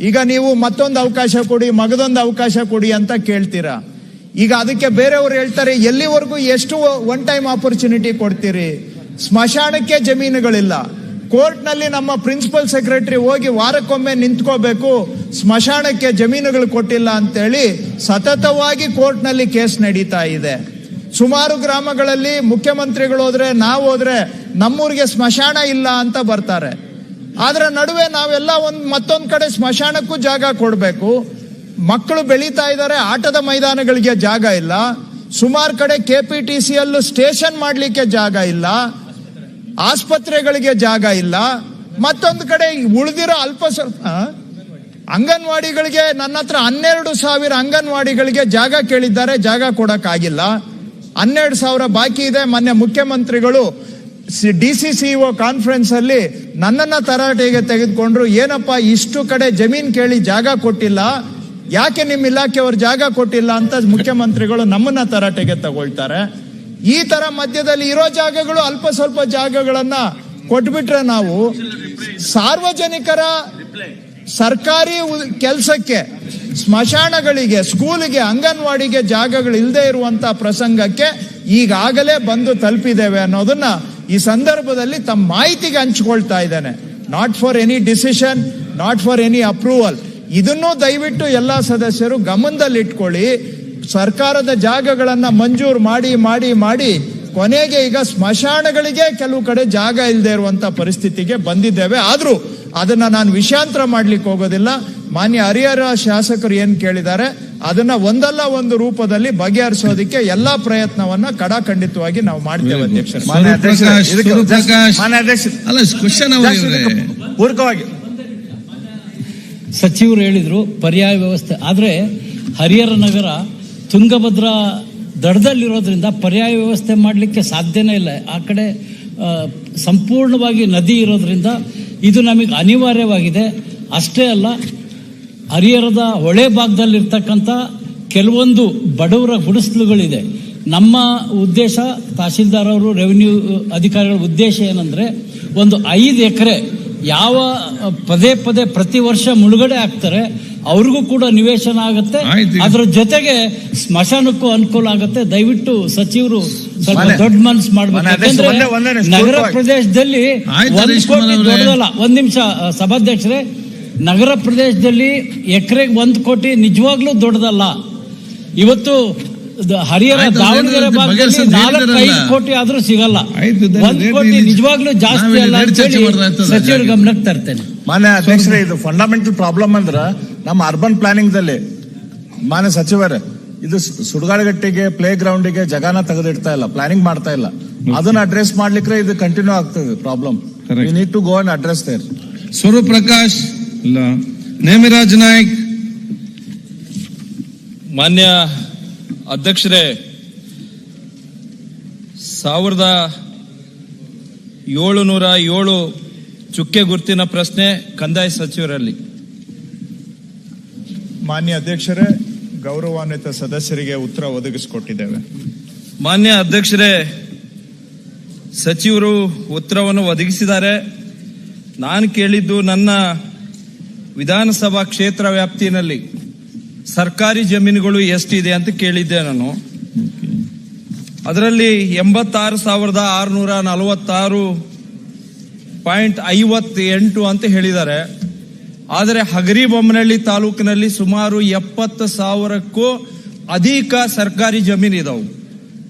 ಈಗ ನೀವು ಮತ್ತೊಂದು ಅವಕಾಶ ಕೊಡಿ, ಮಗದೊಂದು ಅವಕಾಶ ಕೊಡಿ ಅಂತ ಕೇಳ್ತೀರಾ? ಈಗ ಅದಕ್ಕೆ ಬೇರೆಯವರು ಹೇಳ್ತಾರೆ, ಎಲ್ಲಿವರೆಗೂ ಎಷ್ಟು ಒನ್ ಟೈಮ್ ಆಪರ್ಚುನಿಟಿ ಕೊಡ್ತೀರಿ? ಸ್ಮಶಾನಕ್ಕೆ ಜಮೀನುಗಳಿಲ್ಲ. ಕೋರ್ಟ್ನಲ್ಲಿ ನಮ್ಮ ಪ್ರಿನ್ಸಿಪಲ್ ಸೆಕ್ರೆಟರಿ ಹೋಗಿ ವಾರಕ್ಕೊಮ್ಮೆ ನಿಂತ್ಕೋಬೇಕು, ಸ್ಮಶಾನಕ್ಕೆ ಜಮೀನುಗಳು ಕೊಟ್ಟಿಲ್ಲ ಅಂತೇಳಿ ಸತತವಾಗಿ ಕೋರ್ಟ್ನಲ್ಲಿ ಕೇಸ್ ನಡೀತಾ ಇದೆ. ಸುಮಾರು ಗ್ರಾಮಗಳಲ್ಲಿ ಮುಖ್ಯಮಂತ್ರಿಗಳು ಹೋದ್ರೆ, ನಾವು ಹೋದ್ರೆ ನಮ್ಮೂರಿಗೆ ಸ್ಮಶಾನ ಇಲ್ಲ ಅಂತ ಬರ್ತಾರೆ. ಆದ್ರೆ ನಡುವೆ ನಾವೆಲ್ಲ ಒಂದು ಮತ್ತೊಂದು ಕಡೆ ಸ್ಮಶಾನಕ್ಕೂ ಜಾಗ ಕೊಡಬೇಕು. ಮಕ್ಕಳು ಬೆಳೀತಾ ಇದ್ದಾರೆ ಆಟದ ಮೈದಾನಗಳಿಗೆ ಜಾಗ ಇಲ್ಲ. ಸುಮಾರು ಕಡೆ ಕೆ ಪಿ ಟಿ ಸಿ ಅಲ್ಲೂ ಸ್ಟೇಷನ್ ಮಾಡ್ಲಿಕ್ಕೆ ಜಾಗ ಇಲ್ಲ. ಆಸ್ಪತ್ರೆಗಳಿಗೆ ಜಾಗ ಇಲ್ಲ. ಮತ್ತೊಂದು ಕಡೆ ಉಳಿದಿರೋ ಅಲ್ಪ ಸ್ವಲ್ಪ ಅಂಗನವಾಡಿಗಳಿಗೆ ನನ್ನ ಹತ್ರ ಹನ್ನೆರಡು ಸಾವಿರ ಅಂಗನವಾಡಿಗಳಿಗೆ ಜಾಗ ಕೇಳಿದ್ದಾರೆ, ಜಾಗ ಕೊಡೋಕ್ಕಾಗಿಲ್ಲ. ಹನ್ನೆರಡು ಸಾವಿರ ಬಾಕಿ ಇದೆ. ಮೊನ್ನೆ ಮುಖ್ಯಮಂತ್ರಿಗಳು ಡಿ ಸಿ ಸಿಒ ಕಾನ್ಫರೆನ್ಸ್ ಅಲ್ಲಿ ನನ್ನನ್ನ ತರಾಟೆಗೆ ತೆಗೆದುಕೊಂಡ್ರು, ಏನಪ್ಪ, ಇಷ್ಟು ಕಡೆ ಜಮೀನ್ ಕೇಳಿ ಜಾಗ ಕೊಟ್ಟಿಲ್ಲ, ಯಾಕೆ ನಿಮ್ಮ ಇಲಾಖೆಯವರು ಜಾಗ ಕೊಟ್ಟಿಲ್ಲ ಅಂತ ಮುಖ್ಯಮಂತ್ರಿಗಳು ನಮ್ಮನ್ನ ತರಾಟೆಗೆ ತಗೊಳ್ತಾರೆ. ಈ ತರ ಮಧ್ಯದಲ್ಲಿ ಇರೋ ಜಾಗಗಳು ಅಲ್ಪ ಸ್ವಲ್ಪ ಜಾಗಗಳನ್ನ ಕೊಟ್ಬಿಟ್ರೆ ನಾವು ಸಾರ್ವಜನಿಕರ ಸರ್ಕಾರಿ ಕೆಲಸಕ್ಕೆ, ಸ್ಮಶಾನಗಳಿಗೆ, ಸ್ಕೂಲಿಗೆ, ಅಂಗನವಾಡಿಗೆ ಜಾಗಗಳು ಇಲ್ಲದೆ ಇರುವಂತ ಪ್ರಸಂಗಕ್ಕೆ ಈಗಾಗಲೇ ಬಂದು ತಲುಪಿದ್ದೇವೆ ಅನ್ನೋದನ್ನ ಈ ಸಂದರ್ಭದಲ್ಲಿ ತಮ್ಮ ಮಾಹಿತಿಗೆ ಹಂಚಿಕೊಳ್ತಾ ಇದ್ದಾನೆ. Not for any decision not for any approval ಇದನ್ನು ದಯವಿಟ್ಟು ಎಲ್ಲಾ ಸದಸ್ಯರು ಗಮನದಲ್ಲಿಟ್ಕೊಳ್ಳಿ. ಸರ್ಕಾರದ ಜಾಗಗಳನ್ನು ಮಂಜೂರು ಮಾಡಿ ಮಾಡಿ ಮಾಡಿ ಕೊನೆಗೆ ಈಗ ಸ್ಮಶಾನಗಳಿಗೆ ಕೆಲವು ಕಡೆ ಜಾಗ ಇಲ್ಲದೆ ಇರುವಂತ ಪರಿಸ್ಥಿತಿಗೆ ಬಂದಿದ್ದೇವೆ. ಆದರೂ ಅದನ್ನ ನಾನು ವಿಷಾಂತರ ಮಾಡ್ಲಿಕ್ಕೆ ಹೋಗೋದಿಲ್ಲ. ಮಾನ್ಯ ಹರಿಹರ ಶಾಸಕರು ಏನ್ ಕೇಳಿದ್ದಾರೆ? ಅದನ್ನ ಒಂದಲ್ಲ ಒಂದು ರೂಪದಲ್ಲಿ ಬಗೆಹರಿಸೋದಕ್ಕೆ ಎಲ್ಲಾ ಪ್ರಯತ್ನವನ್ನ ಕಡಾಖಂಡಿತವಾಗಿ ನಾವು ಮಾಡ್ತೇವೆ ಪೂರಕವಾಗಿ. ಸಚಿವರು ಹೇಳಿದ್ರು ಪರ್ಯಾಯ ವ್ಯವಸ್ಥೆ. ಆದರೆ ಹರಿಹರ ನಗರ ತುಂಗಭದ್ರಾ ದಡದಲ್ಲಿರೋದ್ರಿಂದ ಪರ್ಯಾಯ ವ್ಯವಸ್ಥೆ ಮಾಡಲಿಕ್ಕೆ ಸಾಧ್ಯನೇ ಇಲ್ಲ. ಆ ಕಡೆ ಸಂಪೂರ್ಣವಾಗಿ ನದಿ ಇರೋದ್ರಿಂದ ಇದು ನಮಗೆ ಅನಿವಾರ್ಯವಾಗಿದೆ. ಅಷ್ಟೇ ಅಲ್ಲ ಹರಿಹರದ ಹೊಳೆ ಭಾಗದಲ್ಲಿರ್ತಕ್ಕಂಥ ಕೆಲವೊಂದು ಬಡವರ ಗುಡಿಸಲುಗಳಿದೆ. ನಮ್ಮ ಉದ್ದೇಶ ತಹಶೀಲ್ದಾರ್ ಅವರು ರೆವಿನ್ಯೂ ಅಧಿಕಾರಿಗಳ ಉದ್ದೇಶ ಏನಂದ್ರೆ ಒಂದು ಐದು ಎಕರೆ ಯಾವ ಪದೇ ಪದೇ ಪ್ರತಿ ವರ್ಷ ಮುಳುಗಡೆ ಆಗ್ತಾರೆ ಅವ್ರಿಗೂ ಕೂಡ ನಿವೇಶನ ಆಗುತ್ತೆ. ಅದ್ರ ಜೊತೆಗೆ ಸ್ಮಶಾನಕ್ಕೂ ಅನುಕೂಲ ಆಗುತ್ತೆ. ದಯವಿಟ್ಟು ಸಚಿವರು ಸ್ವಲ್ಪ ದೊಡ್ಡ ಮನಸ್ಸು ಮಾಡ್ಬೇಕು. ನಗರ ಪ್ರದೇಶದಲ್ಲಿ ಒಂದ್ ನಿಮಿಷ ಸಭಾಧ್ಯಕ್ಷರೇ. ನಗರ ಪ್ರದೇಶದಲ್ಲಿ ಎಕರೆಗೆ ಒಂದು ಕೋಟಿ ನಿಜವಾಗ್ಲೂ ದೊಡ್ಡದಲ್ಲ. ಇವತ್ತು ಹರಿಹರ ದಾವಣಗೆರೆ ಭಾಗದಲ್ಲಿ ನಾಲ್ಕು ಐದು ಕೋಟಿ ಆದ್ರೂ ಸಿಗಲ್ಲ. ಒಂದು ಕೋಟಿ ನಿಜವಾಗ್ಲೂ ಜಾಸ್ತಿ ಅಲ್ಲ ಸಚಿವರ ಗಮನಕ್ಕೆ ತರ್ತೇನೆ. ಮಾನ್ಯ ಅಧ್ಯಕ್ಷರೇ ಇದು ಫಂಡಮೆಂಟಲ್ ಪ್ರಾಬ್ಲಮ್ ಅಂದ್ರ ನಮ್ಮ ಅರ್ಬನ್ ಪ್ಲಾನಿಂಗ್ ದಲ್ಲಿ ಮಾನ್ಯ ಸಚಿವರೇ ಇದು ಸುಡುಗಾಡಗಟ್ಟಿಗೆ ಪ್ಲೇ ಗ್ರೌಂಡಿಗೆ ಜಗಾನ ತೆಗೆದಿಡ್ತಾ ಇಲ್ಲ ಪ್ಲಾನಿಂಗ್ ಮಾಡ್ತಾ ಇಲ್ಲ. ಅದನ್ನ ಅಡ್ರೆಸ್ ಮಾಡ್ಲಿಕ್ಕೆ ಇದು ಕಂಟಿನ್ಯೂ ಆಗ್ತದೆ problem. We need to go and address there Swaroop Prakash ಇಲ್ಲ. ನೇಮಿರಾಜ್ ನಾಯ್ಕ್. ಮಾನ್ಯ ಅಧ್ಯಕ್ಷರೇ ಸಾವಿರದ ಏಳುನೂರ ಏಳು ಚುಕ್ಕೆ ಗುರ್ತಿನ ಪ್ರಶ್ನೆ ಕಂದಾಯ ಸಚಿವರಲ್ಲಿ. ಮಾನ್ಯ ಅಧ್ಯಕ್ಷರೇ ಗೌರವಾನ್ವಿತ ಸದಸ್ಯರಿಗೆ ಉತ್ತರ ಒದಗಿಸಿಕೊಟ್ಟಿದ್ದೇವೆ. ಮಾನ್ಯ ಅಧ್ಯಕ್ಷರೇ ಸಚಿವರು ಉತ್ತರವನ್ನು ಒದಗಿಸಿದ್ದಾರೆ. ನಾನು ಕೇಳಿದ್ದು ನನ್ನ ವಿಧಾನಸಭಾ ಕ್ಷೇತ್ರ ವ್ಯಾಪ್ತಿನಲ್ಲಿ ಸರ್ಕಾರಿ ಜಮೀನುಗಳು ಎಷ್ಟಿದೆ ಅಂತ ಕೇಳಿದ್ದೆ ನಾನು. ಅದರಲ್ಲಿ ಎಂಬತ್ತಾರು ಸಾವಿರದ ಆರುನೂರ ನಲವತ್ತಾರು ಪಾಯಿಂಟ್ ಐವತ್ತೆಂಟು ಅಂತ ಹೇಳಿದ್ದಾರೆ. ಆದರೆ ಹಗರಿಬೊಮ್ಮನಹಳ್ಳಿ ತಾಲೂಕಿನಲ್ಲಿ ಸುಮಾರು ಎಪ್ಪತ್ತು ಸಾವಿರಕ್ಕೂ ಅಧಿಕ ಸರ್ಕಾರಿ ಜಮೀನು ಇದಾವೆ.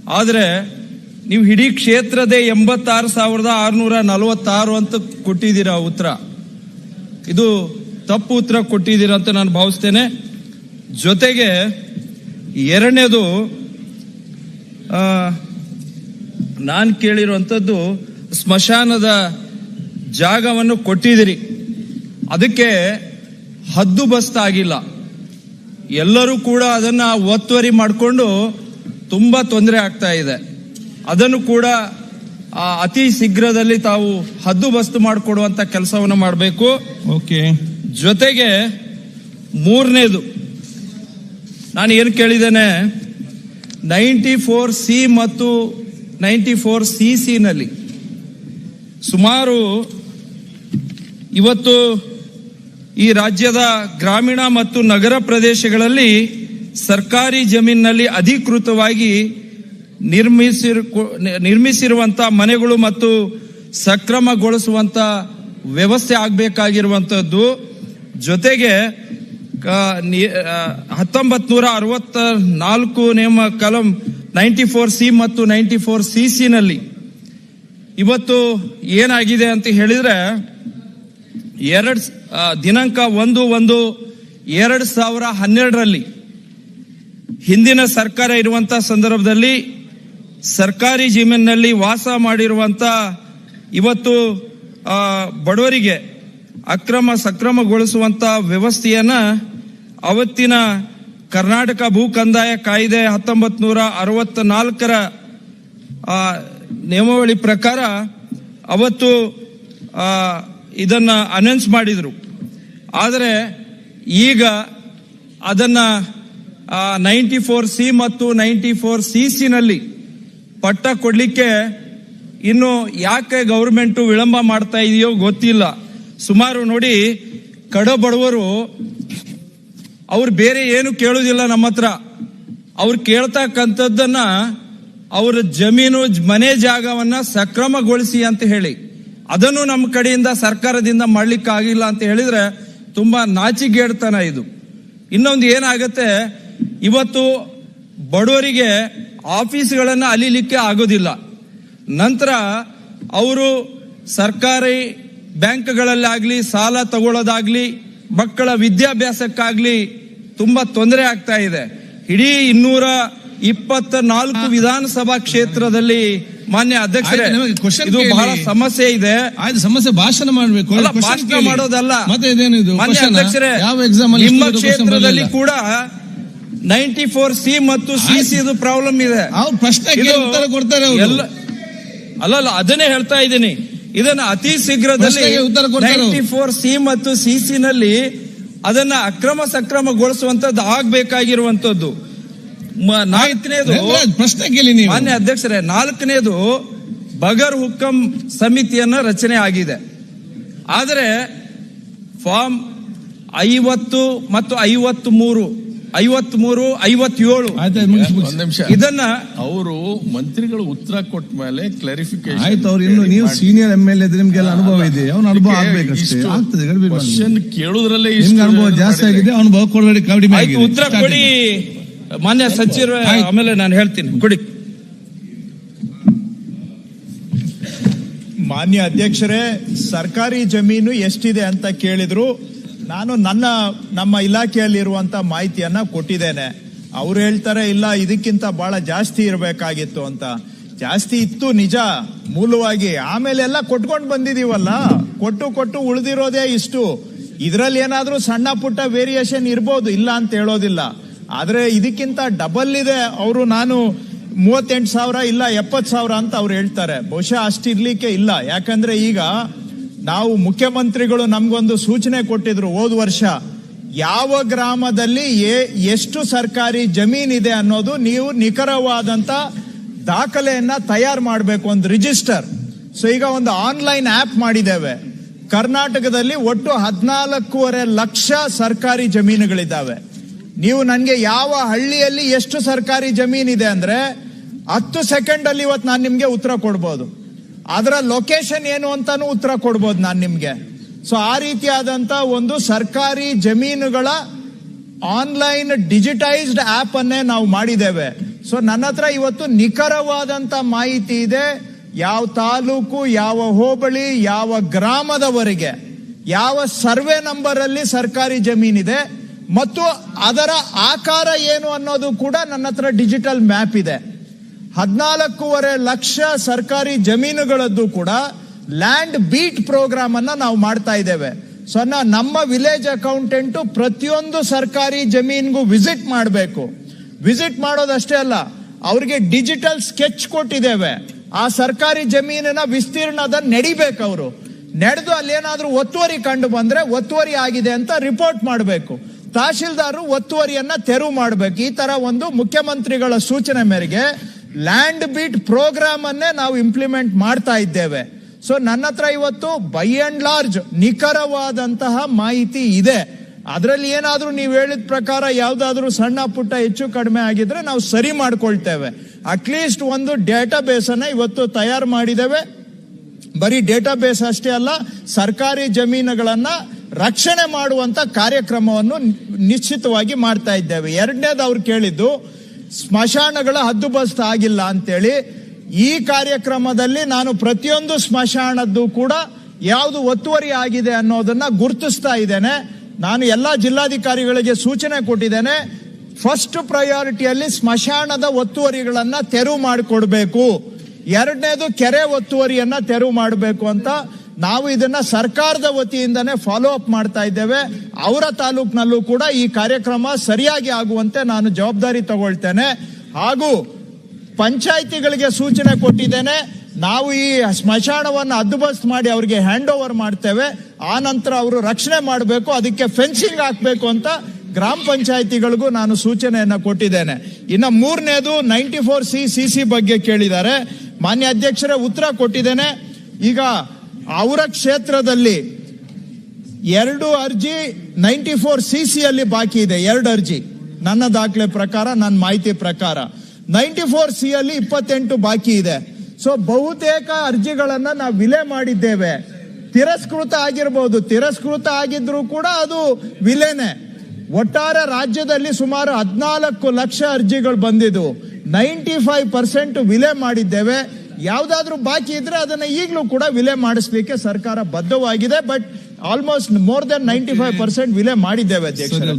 ಆದರೆ ನೀವು ಇಡೀ ಕ್ಷೇತ್ರದೇ ಎಂಬತ್ತಾರು ಸಾವಿರದ ಆರುನೂರ ನಲವತ್ತಾರು ಅಂತ ಕೊಟ್ಟಿದ್ದೀರಾ ಉತ್ತರ. ಇದು ತಪ್ಪು ಉತ್ತರ ಕೊಟ್ಟಿದ್ದೀರ ಅಂತ ನಾನು ಭಾವಿಸ್ತೇನೆ. ಜೊತೆಗೆ ಎರಡನೇದು ನಾನು ಕೇಳಿರುವಂಥದ್ದು ಸ್ಮಶಾನದ ಜಾಗವನ್ನು ಕೊಟ್ಟಿದ್ದೀರಿ. ಅದಕ್ಕೆ ಹದ್ದು ಬಸ್ತ್ ಆಗಿಲ್ಲ. ಎಲ್ಲರೂ ಕೂಡ ಅದನ್ನ ಒತ್ತುವರಿ ಮಾಡಿಕೊಂಡು ತುಂಬ ತೊಂದರೆ ಆಗ್ತಾ ಇದೆ. ಅದನ್ನು ಕೂಡ ಅತಿ ಶೀಘ್ರದಲ್ಲಿ ತಾವು ಹದ್ದು ಬಸ್ತು ಮಾಡಿಕೊಡುವಂತ ಕೆಲಸವನ್ನು ಮಾಡಬೇಕು. ಓಕೆ. ಜೊತೆಗೆ ಮೂರನೇದು, ನಾನು ಏನು ಕೇಳಿದ್ದೇನೆ, ನೈಂಟಿ ಫೋರ್ ಸಿ ಮತ್ತು ನೈಂಟಿ ಫೋರ್ ಸಿ ಸಿನಲ್ಲಿ ಸುಮಾರು ಇವತ್ತು ಈ ರಾಜ್ಯದ ಗ್ರಾಮೀಣ ಮತ್ತು ನಗರ ಪ್ರದೇಶಗಳಲ್ಲಿ ಸರ್ಕಾರಿ ಜಮೀನಿನಲ್ಲಿ ಅಧಿಕೃತವಾಗಿ ನಿರ್ಮಿಸಿರ್ ನಿರ್ಮಿಸಿರುವಂಥ ಮನೆಗಳು ಮತ್ತು ಸಕ್ರಮಗೊಳಿಸುವಂತ ವ್ಯವಸ್ಥೆ ಆಗಬೇಕಾಗಿರುವಂತದ್ದು. ಜೊತೆಗೆ ಹತ್ತೊಂಬತ್ ನೂರ ಅರವತ್ತ ನಾಲ್ಕು ನೇಮ ಕಲಂ ನೈಂಟಿ ಫೋರ್ ಸಿ ಮತ್ತು ನೈಂಟಿ ಫೋರ್ ಸಿ ನಲ್ಲಿ ಇವತ್ತು ಏನಾಗಿದೆ ಅಂತ ಹೇಳಿದ್ರೆ ಎರಡ್ ದಿನಾಂಕ ಒಂದು ಒಂದು ಎರಡ್ ಸಾವಿರ ಹನ್ನೆರಡರಲ್ಲಿ ಹಿಂದಿನ ಸರ್ಕಾರ ಇರುವಂತ ಸಂದರ್ಭದಲ್ಲಿ ಸರ್ಕಾರಿ ಜಮೀನಿನಲ್ಲಿ ವಾಸ ಮಾಡಿರುವಂತ ಇವತ್ತು ಬಡವರಿಗೆ ಅಕ್ರಮ ಸಕ್ರಮಗೊಳಿಸುವಂತ ವ್ಯವಸ್ಥೆಯನ್ನ ಅವತ್ತಿನ ಕರ್ನಾಟಕ ಭೂ ಕಂದಾಯ ಕಾಯ್ದೆ ಹತ್ತೊಂಬತ್ ನೂರ ಅರವತ್ತ ನಾಲ್ಕರ ನಿಯಮಾವಳಿ ಪ್ರಕಾರ ಅವತ್ತು ಇದನ್ನ ಅನೌನ್ಸ್ ಮಾಡಿದ್ರು. ಆದರೆ ಈಗ ಅದನ್ನ ನೈಂಟಿ ಫೋರ್ ಸಿ ಮತ್ತು ನೈಂಟಿ ಫೋರ್ ಸಿ ನಲ್ಲಿ ಪಟ್ಟ ಕೊಡ್ಲಿಕ್ಕೆ ಇನ್ನು ಯಾಕೆ ಗೌರ್ಮೆಂಟು ವಿಳಂಬ ಮಾಡ್ತಾ ಇದೆಯೋ ಗೊತ್ತಿಲ್ಲ. ಸುಮಾರು ನೋಡಿ ಕಡ ಬಡವರು, ಅವ್ರು ಬೇರೆ ಏನು ಕೇಳುದಿಲ್ಲ ನಮ್ಮ ಹತ್ರ. ಅವ್ರು ಕೇಳ್ತಕ್ಕಂಥದ್ದನ್ನ ಅವರ ಜಮೀನು, ಮನೆ ಜಾಗವನ್ನ ಸಕ್ರಮಗೊಳಿಸಿ ಅಂತ ಹೇಳಿ. ಅದನ್ನು ನಮ್ಮ ಕಡೆಯಿಂದ ಸರ್ಕಾರದಿಂದ ಮಾಡ್ಲಿಕ್ಕಾಗಿಲ್ಲ ಅಂತ ಹೇಳಿದ್ರೆ ತುಂಬಾ ನಾಚಿಗೇಡ್ತನ ಇದು. ಇನ್ನೊಂದು ಏನಾಗತ್ತೆ, ಇವತ್ತು ಬಡವರಿಗೆ ಆಫೀಸ್ಗಳನ್ನು ಅಲಿಲಿಕ್ಕೆ ಆಗೋದಿಲ್ಲ. ನಂತರ ಅವರು ಸರ್ಕಾರಿ ಬ್ಯಾಂಕ್ಗಳಲ್ಲಾಗ್ಲಿ ಸಾಲ ತಗೊಳ್ಳೋದಾಗ್ಲಿ ಮಕ್ಕಳ ವಿದ್ಯಾಭ್ಯಾಸಕ್ಕಾಗ್ಲಿ ತುಂಬಾ ತೊಂದರೆ ಆಗ್ತಾ ಇದೆ. ಇಡೀ ಇನ್ನೂರ ಇಪ್ಪತ್ತ ನಾಲ್ಕು ವಿಧಾನಸಭಾ ಕ್ಷೇತ್ರದಲ್ಲಿ ಮಾನ್ಯ ಅಧ್ಯಕ್ಷರೇ ಇದು ಬಹಳ ಸಮಸ್ಯೆ ಇದೆ. ಸಮಸ್ಯೆ ಭಾಷಣ ಮಾಡಬೇಕು. ಭಾಷಣ ಮಾಡೋದಲ್ಲ. ಮಾನ್ಯ ಅಧ್ಯಕ್ಷರೇ ಯಾವ ಎಕ್ಸಾಮ್ ಅಲ್ಲಿ ನಿಮ್ಮ ಕ್ಷೇತ್ರದಲ್ಲಿ ಕೂಡ ನೈಂಟಿ ಫೋರ್ ಸಿ ಮತ್ತು ಸಿ ಸಿ ಪ್ರಾಬ್ಲಮ್ ಇದೆ. ಅವ್ರು ಪ್ರಶ್ನೆ ಕೊಡ್ತಾರೆ ಅಲ್ಲಲ್ಲ ಅದನ್ನೇ ಹೇಳ್ತಾ ಇದ್ದೀನಿ. ಇದನ್ನ ಅತಿ ಶೀಘ್ರದಲ್ಲಿ ನೈಂಟಿ ಫೋರ್ ಸಿ ಮತ್ತು ಸಿ ಸಿ ನಲ್ಲಿ ಅದನ್ನ ಅಕ್ರಮ ಸಕ್ರಮಗೊಳಿಸುವಂತದ್ದು ಆಗ್ಬೇಕಾಗಿರುವಂತದ್ದು. ನಾಲ್ಕನೇದು ಪ್ರಶ್ನೆ ಕೇಳಿ ನೀವು. ಮಾನ್ಯ ಅಧ್ಯಕ್ಷರೇ ನಾಲ್ಕನೇದು ಬಗರ್ ಹುಕ್ಕಂ ಸಮಿತಿಯನ್ನ ರಚನೆ ಆಗಿದೆ. ಆದರೆ ಫಾರ್ಮ್ ಐವತ್ತು ಮತ್ತು ಐವತ್ತು ಮೂರು ಐವತ್ ಮೂರು ಐವತ್ತೇಳು ಇದನ್ನ ಅವರು ಮಂತ್ರಿಗಳು ಉತ್ತರ ಕೊಟ್ಟ ಮೇಲೆ ಕ್ಲಾರಿಫಿಕೇಶನ್ ಆಯ್ತು ಅವ್ರು ಇನ್ನು ನೀವು ಸೀನಿಯರ್ ಎಂ ಎಲ್ ಎಲ್ಲ ನಿಮ್ಗೆಲ್ಲ ಅನುಭವ ಇದೆ. ಅವ್ನ ಅನುಭವ ಆಗ್ಬೇಕಷ್ಟೇ. ಆಗ್ತದೆ ಕೇಳುದ್ರಲ್ಲೇ ನಿಮ್ಗೆ ಅನುಭವ ಜಾಸ್ತಿ ಆಗಿದೆ ಅನುಭವ ಕೊಡಬೇಡಿ ಕಡಿಮೆ ಆಯ್ತು ಆಗಿದೆ. ಉತ್ತರ ಕೊಡಿ. ಮಾನ್ಯ ಸಚಿವರು ಆಮೇಲೆ ನಾನು ಹೇಳ್ತೀನಿ. ಕೊಡಿ. ಮಾನ್ಯ ಅಧ್ಯಕ್ಷರೇ ಸರ್ಕಾರಿ ಜಮೀನು ಎಷ್ಟಿದೆ ಅಂತ ಕೇಳಿದ್ರು ನಾನು ನನ್ನ, ನಮ್ಮ ಇಲಾಖೆಯಲ್ಲಿರುವಂತ ಮಾಹಿತಿಯನ್ನ ಕೊಟ್ಟಿದ್ದೇನೆ. ಅವ್ರು ಹೇಳ್ತಾರೆ, ಇಲ್ಲ, ಇದಕ್ಕಿಂತ ಬಹಳ ಜಾಸ್ತಿ ಇರಬೇಕಾಗಿತ್ತು ಅಂತ. ಜಾಸ್ತಿ ಇತ್ತು ನಿಜ, ಮೂಲವಾಗಿ. ಆಮೇಲೆ ಎಲ್ಲ ಕೊಟ್ಕೊಂಡು ಬಂದಿದೀವಲ್ಲ? ಕೊಟ್ಟು ಕೊಟ್ಟು ಉಳಿದಿರೋದೇ ಇಷ್ಟು. ಇದರಲ್ಲಿ ಏನಾದರೂ ಸಣ್ಣ ಪುಟ್ಟ ವೇರಿಯೇಷನ್ ಇರ್ಬೋದು, ಇಲ್ಲ ಅಂತ ಹೇಳೋದಿಲ್ಲ. ಆದ್ರೆ ಇದಕ್ಕಿಂತ ಡಬಲ್ ಇದೆ ಅವರು ನಾನು ಮೂವತ್ತೆಂಟು ಸಾವಿರ, ಇಲ್ಲ, ಎಪ್ಪತ್ತು ಸಾವಿರ ಅಂತ ಅವ್ರು ಹೇಳ್ತಾರೆ. ಬಹುಶಃ ಅಷ್ಟಿರ್ಲಿಕ್ಕೆ ಇಲ್ಲ. ಯಾಕಂದ್ರೆ ಈಗ ನಾವು ಮುಖ್ಯಮಂತ್ರಿಗಳು ನಮ್ಗೊಂದು ಸೂಚನೆ ಕೊಟ್ಟಿದ್ರು ಹೋದ ವರ್ಷ, ಯಾವ ಗ್ರಾಮದಲ್ಲಿ ಎಷ್ಟು ಸರ್ಕಾರಿ ಜಮೀನಿದೆ ಅನ್ನೋದು ನೀವು ನಿಖರವಾದಂತ ದಾಖಲೆಯನ್ನ ತಯಾರು ಮಾಡಬೇಕು, ಒಂದು ರಿಜಿಸ್ಟರ್. ಸೊ, ಈಗ ಒಂದು ಆನ್ಲೈನ್ ಆಪ್ ಮಾಡಿದ್ದೇವೆ. ಕರ್ನಾಟಕದಲ್ಲಿ ಒಟ್ಟು ಹದಿನಾಲ್ಕೂವರೆ ಲಕ್ಷ ಸರ್ಕಾರಿ ಜಮೀನುಗಳಿದ್ದಾವೆ. ನೀವು ನನಗೆ ಯಾವ ಹಳ್ಳಿಯಲ್ಲಿ ಎಷ್ಟು ಸರ್ಕಾರಿ ಜಮೀನಿದೆ ಅಂದ್ರೆ, ಹತ್ತು ಸೆಕೆಂಡ್ ಅಲ್ಲಿ ಇವತ್ತು ನಾನು ನಿಮಗೆ ಉತ್ತರ ಕೊಡ್ಬೋದು. ಅದರ ಲೊಕೇಶನ್ ಏನು ಅಂತಾನು ಉತ್ತರ ಕೊಡ್ಬೋದು ನಾನು ನಿಮ್ಗೆ. ಸೊ ಆ ರೀತಿಯಾದಂತ ಒಂದು ಸರ್ಕಾರಿ ಜಮೀನುಗಳ ಆನ್ಲೈನ್ ಡಿಜಿಟೈಸ್ಡ್ ಆಪ್ ಅನ್ನೇ ನಾವು ಮಾಡಿದ್ದೇವೆ. ಸೊ ನನ್ನ ಹತ್ರ ಇವತ್ತು ನಿಖರವಾದಂತ ಮಾಹಿತಿ ಇದೆ. ಯಾವ ತಾಲೂಕು, ಯಾವ ಹೋಬಳಿ, ಯಾವ ಗ್ರಾಮದವರೆಗೆ, ಯಾವ ಸರ್ವೆ ನಂಬರ್ ಅಲ್ಲಿ ಸರ್ಕಾರಿ ಜಮೀನಿದೆ. ಮತ್ತು ಅದರ ಆಕಾರ ಏನು ಅನ್ನೋದು ಕೂಡ ನನ್ನ ಹತ್ರ ಡಿಜಿಟಲ್ ಮ್ಯಾಪ್ ಇದೆ. ಹದಿನಾಲ್ಕೂವರೆ ಲಕ್ಷ ಸರ್ಕಾರಿ ಜಮೀನುಗಳದ್ದು ಕೂಡ ಲ್ಯಾಂಡ್ ಬೀಟ್ ಪ್ರೋಗ್ರಾಮ್ ಅನ್ನ ನಾವು ಮಾಡ್ತಾ ಇದ್ದೇವೆ. ಸೊ ನಮ್ಮ ವಿಲೇಜ್ ಅಕೌಂಟೆಂಟು ಪ್ರತಿಯೊಂದು ಸರ್ಕಾರಿ ಜಮೀನ್ಗೂ ವಿಸಿಟ್ ಮಾಡಬೇಕು. ವಿಸಿಟ್ ಮಾಡೋದಷ್ಟೇ ಅಲ್ಲ, ಅವ್ರಿಗೆ ಡಿಜಿಟಲ್ ಸ್ಕೆಚ್ ಕೊಟ್ಟಿದ್ದೇವೆ. ಆ ಸರ್ಕಾರಿ ಜಮೀನಿನ ವಿಸ್ತೀರ್ಣದ ನಡಿಬೇಕು ಅವರು. ನಡೆದು ಅಲ್ಲೇನಾದ್ರೂ ಒತ್ತುವರಿ ಕಂಡು ಬಂದ್ರೆ ಒತ್ತುವರಿ ಆಗಿದೆ ಅಂತ ರಿಪೋರ್ಟ್ ಮಾಡಬೇಕು. ತಹಶೀಲ್ದಾರರು ಒತ್ತುವರಿಯನ್ನ ತೆರವು ಮಾಡಬೇಕು. ಈ ತರ ಒಂದು ಮುಖ್ಯಮಂತ್ರಿಗಳ ಸೂಚನೆ ಮೇರೆಗೆ ಲ್ಯಾಂಡ್ ಬೀಟ್ ಪ್ರೋಗ್ರಾಮ್ ಅನ್ನೇ ನಾವು ಇಂಪ್ಲಿಮೆಂಟ್ ಮಾಡ್ತಾ ಇದ್ದೇವೆ. ಸೊ ನನ್ನ ಹತ್ರ ಇವತ್ತು ಬೈ ಅಂಡ್ ಲಾರ್ಜ್ ನಿಖರವಾದಂತಹ ಮಾಹಿತಿ ಇದೆ. ಅದರಲ್ಲಿ ಏನಾದರೂ ನೀವು ಹೇಳಿದ ಪ್ರಕಾರ ಯಾವ್ದಾದ್ರೂ ಸಣ್ಣ ಪುಟ್ಟ ಹೆಚ್ಚು ಕಡಿಮೆ ಆಗಿದ್ರೆ ನಾವು ಸರಿ ಮಾಡ್ಕೊಳ್ತೇವೆ. ಅಟ್ಲೀಸ್ಟ್ ಒಂದು ಡೇಟಾ ಬೇಸ್ ಅನ್ನ ಇವತ್ತು ತಯಾರು ಮಾಡಿದ್ದೇವೆ. ಬರೀ ಡೇಟಾ ಬೇಸ್ ಅಷ್ಟೇ ಅಲ್ಲ, ಸರ್ಕಾರಿ ಜಮೀನುಗಳನ್ನ ರಕ್ಷಣೆ ಮಾಡುವಂತ ಕಾರ್ಯಕ್ರಮವನ್ನು ನಿಶ್ಚಿತವಾಗಿ ಮಾಡ್ತಾ ಇದ್ದೇವೆ. ಎರಡನೇದು ಅವ್ರು ಕೇಳಿದ್ದು ಸ್ಮಶಾನಗಳ ಹದ್ದುಬಸ್ತ್ ಆಗಿಲ್ಲ ಅಂತೇಳಿ ಈ ಕಾರ್ಯಕ್ರಮದಲ್ಲಿ ನಾನು ಪ್ರತಿಯೊಂದು ಸ್ಮಶಾನದ್ದು ಕೂಡ ಯಾವುದು ಒತ್ತುವರಿ ಆಗಿದೆ ಅನ್ನೋದನ್ನ ಗುರುತಿಸ್ತಾ ಇದ್ದೇನೆ. ನಾನು ಎಲ್ಲಾ ಜಿಲ್ಲಾಧಿಕಾರಿಗಳಿಗೆ ಸೂಚನೆ ಕೊಟ್ಟಿದ್ದೇನೆ ಫಸ್ಟ್ ಪ್ರಯಾರಿಟಿಯಲ್ಲಿ ಸ್ಮಶಾನದ ಒತ್ತುವರಿಗಳನ್ನ ತೆರವು ಮಾಡಿಕೊಡ್ಬೇಕು. ಎರಡನೇದು ಕೆರೆ ಒತ್ತುವರಿಯನ್ನ ತೆರವು ಮಾಡಬೇಕು ಅಂತ ನಾವು ಇದನ್ನ ಸರ್ಕಾರದ ವತಿಯಿಂದನೇ ಫಾಲೋ ಅಪ್ ಮಾಡ್ತಾ ಇದ್ದೇವೆ. ಅವರ ತಾಲೂಕ್ನಲ್ಲೂ ಕೂಡ ಈ ಕಾರ್ಯಕ್ರಮ ಸರಿಯಾಗಿ ಆಗುವಂತೆ ನಾನು ಜವಾಬ್ದಾರಿ ತಗೊಳ್ತೇನೆ. ಹಾಗೂ ಪಂಚಾಯಿತಿಗಳಿಗೆ ಸೂಚನೆ ಕೊಟ್ಟಿದ್ದೇನೆ. ನಾವು ಈ ಸ್ಮಶಾನವನ್ನು ಹದ್ದುಬಸ್ತ್ ಮಾಡಿ ಅವರಿಗೆ ಹ್ಯಾಂಡ್ ಓವರ್ ಮಾಡ್ತೇವೆ. ಆ ನಂತರ ಅವರು ರಕ್ಷಣೆ ಮಾಡಬೇಕು, ಅದಕ್ಕೆ ಫೆನ್ಸಿಂಗ್ ಹಾಕಬೇಕು ಅಂತ ಗ್ರಾಮ ಪಂಚಾಯಿತಿಗಳಿಗೂ ನಾನು ಸೂಚನೆಯನ್ನ ಕೊಟ್ಟಿದ್ದೇನೆ. ಇನ್ನ ಮೂರನೇದು ninety four C C C ಬಗ್ಗೆ ಕೇಳಿದ್ದಾರೆ. ಮಾನ್ಯ ಅಧ್ಯಕ್ಷರೇ ಉತ್ತರ ಕೊಟ್ಟಿದ್ದೇನೆ. ಈಗ ಅವರ ಕ್ಷೇತ್ರದಲ್ಲಿ ಎರಡು ಅರ್ಜಿ ನೈಂಟಿ ಫೋರ್ ಸಿ ಸಿಯಲ್ಲಿ ಬಾಕಿ ಇದೆ. ಎರಡು ಅರ್ಜಿ. ನನ್ನ ದಾಖಲೆ ಪ್ರಕಾರ, ನನ್ನ ಮಾಹಿತಿ ಪ್ರಕಾರ. ನೈಂಟಿ ಫೋರ್ ಸಿ ಅಲ್ಲಿ ಇಪ್ಪತ್ತೆಂಟು ಬಾಕಿ ಇದೆ. ಸೊ ಬಹುತೇಕ ಅರ್ಜಿಗಳನ್ನ ನಾವು ವಿಲೆ ಮಾಡಿದ್ದೇವೆ. ತಿರಸ್ಕೃತ ಆಗಿರ್ಬೋದು. ತಿರಸ್ಕೃತ ಆಗಿದ್ರು ಕೂಡ ಅದು ವಿಲೆನೆ. ಒಟ್ಟಾರೆ ರಾಜ್ಯದಲ್ಲಿ ಸುಮಾರು ಹದಿನಾಲ್ಕು ಲಕ್ಷ ಅರ್ಜಿಗಳು ಬಂದಿದ್ವು. ನೈಂಟಿ ಫೈವ್ ಪರ್ಸೆಂಟ್ ವಿಲೆ ಮಾಡಿದ್ದೇವೆ. ಯಾವ್ದಾದ್ರು ಬಾಕಿ ಇದ್ರೆ ಅದನ್ನ ಈಗಲೂ ಕೂಡ ವಿಲೆ ಮಾಡಿಸ್ಲಿಕ್ಕೆ ಸರ್ಕಾರ ಬದ್ಧವಾಗಿದೆ but almost more than ninety five percent ವಿಲೆ ಮಾಡಿದ್ದೇವೆ ಅಧ್ಯಕ್ಷರೇ.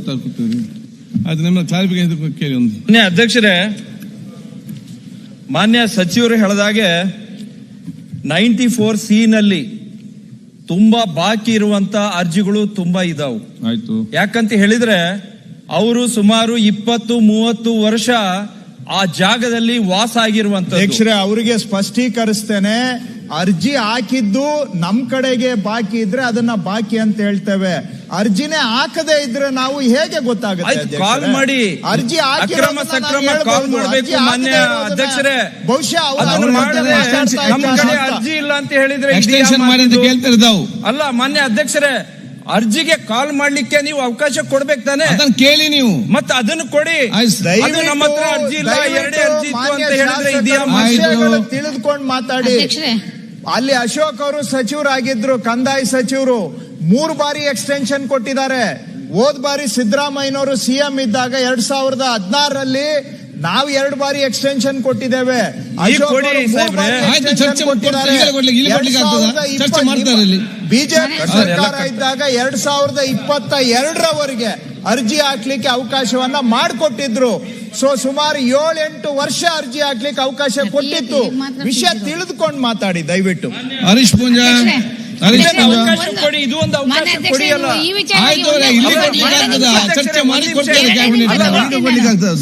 ಅಧ್ಯಕ್ಷರೇ ಮಾನ್ಯ ಸಚಿವರು ಹೇಳಿದಾಗೆ ನೈಂಟಿ ಫೋರ್ ಸಿ ನಲ್ಲಿ ತುಂಬಾ ಬಾಕಿ ಇರುವಂತ ಅರ್ಜಿಗಳು ತುಂಬಾ ಇದಾವು. ಆಯ್ತು. ಯಾಕಂತ ಹೇಳಿದ್ರೆ ಅವರು ಸುಮಾರು ಇಪ್ಪತ್ತು ಮೂವತ್ತು ವರ್ಷ ಆ ಜಾಗದಲ್ಲಿ ವಾಸ ಆಗಿರುವಂತ ಅಧ್ಯಕ್ಷರೇ ಅವರಿಗೆ ಸ್ಪಷ್ಟೀಕರಿಸ್ತೇನೆ ಅರ್ಜಿ ಹಾಕಿದ್ದು ನಮ್ ಕಡೆಗೆ ಬಾಕಿ ಇದ್ರೆ ಅದನ್ನ ಬಾಕಿ ಅಂತ ಹೇಳ್ತೇವೆ ಅರ್ಜಿನೇ ಹಾಕದೇ ಇದ್ರೆ ನಾವು ಹೇಗೆ ಗೊತ್ತಾಗುತ್ತೆ? ಕಾಲ್ ಮಾಡಿ. ಅರ್ಜಿ ಅಕ್ರಮ ಸಕ್ರಮ ಕಾಲ್ ಮಾಡಬೇಕು ಮಾನ್ಯ ಅಧ್ಯಕ್ಷರೇ. ಬಹುಶಃ ಅರ್ಜಿ ಇಲ್ಲ ಅಂತ ಹೇಳಿದ್ರೆ? ಅಲ್ಲ ಮಾನ್ಯ ಅಧ್ಯಕ್ಷರೇ ಅರ್ಜಿಗೆ ಕಾಲ್ ಮಾಡ್ಲಿಕ್ಕೆ ನೀವು ಅವಕಾಶ ಕೊಡ್ಬೇಕು ತಾನೆ? ಅದನ್ನ ಕೇಳಿ ನೀವು. ಮತ್ತೆ ಅದನ್ನು ಕೊಡಿ. ಅದು ನಮ್ಮ ಹತ್ರ ಅರ್ಜಿ ಇಲ್ಲ ಎರಡೇ ಅರ್ಜಿ ಇತ್ತು ಅಂತ ಹೇಳಿದ್ರೆ ಇದೆಯಾ ತಿಳಿದುಕೊಂಡು ಮಾತಾಡಿ. ಅಲ್ಲಿ ಅಶೋಕ್ ಅವರು ಸಚಿವರಾಗಿದ್ರು ಕಂದಾಯ ಸಚಿವರು. ಮೂರು ಬಾರಿ ಎಕ್ಸ್ಟೆನ್ಷನ್ ಕೊಟ್ಟಿದ್ದಾರೆ. ಹೋದ್ ಬಾರಿ ಸಿದ್ದರಾಮಯ್ಯನವರು ಸಿಎಂ ಇದ್ದಾಗ ಎರಡ್ ಸಾವಿರದ ಹದಿನಾರರಲ್ಲಿ ನಾವು ಎರಡು ಬಾರಿ ಎಕ್ಸ್ಟೆನ್ಷನ್ ಕೊಟ್ಟಿದ್ದೇವೆ. ಬಿಜೆಪಿ ಸರ್ಕಾರ ಇದ್ದಾಗ ಎರಡ್ ಸಾವಿರದ ಇಪ್ಪತ್ತ ಎರಡರವರೆಗೆ ಅರ್ಜಿ ಹಾಕ್ಲಿಕ್ಕೆ ಅವಕಾಶವನ್ನ ಮಾಡಿಕೊಟ್ಟಿದ್ರು. ಸೊ ಸುಮಾರು ಏಳೆಂಟು ವರ್ಷ ಅರ್ಜಿ ಹಾಕ್ಲಿಕ್ಕೆ ಅವಕಾಶ ಕೊಟ್ಟಿತ್ತು. ವಿಷಯ. ತಿಳಿದುಕೊಂಡು ಮಾತಾಡಿ ದಯವಿಟ್ಟು. ಹರೀಶ್ ಪೂಂಜಾ. ಅವಕಾಶ ಕೊಡಿ ಇದು ಒಂದು ಕೊಡಿ ಅಲ್ಲ. ಆಯ್ತು ಇಲ್ಲಿ ಚರ್ಚೆ ಮಾಡಿ ಕೊಡ್ತಾರೆ ಕ್ಯಾಬಿನೆಟ್.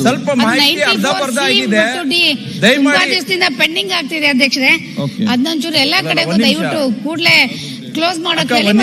ಸ್ವಲ್ಪ ಅದು ಮಾಹಿತಿ 94 ಅರ್ಧ ಬರ್ಧ ಸಿ ಆಗಿದೆ. ಮತ್ತು ಡಿ. ದಯಮಾಡಿ. ದಿವಸದಿಂದ ಪೆಂಡಿಂಗ್ ಆಗ್ತಿದೆ ಅಧ್ಯಕ್ಷರೇ. ಅದನ್ನೊಂಚೂರು ಎಲ್ಲಾ ಕಡೆಗೂ ದಯವಿಟ್ಟು ಕೂಡಲೇ ಕ್ಲೋಸ್ ಮಾಡೋಕೆ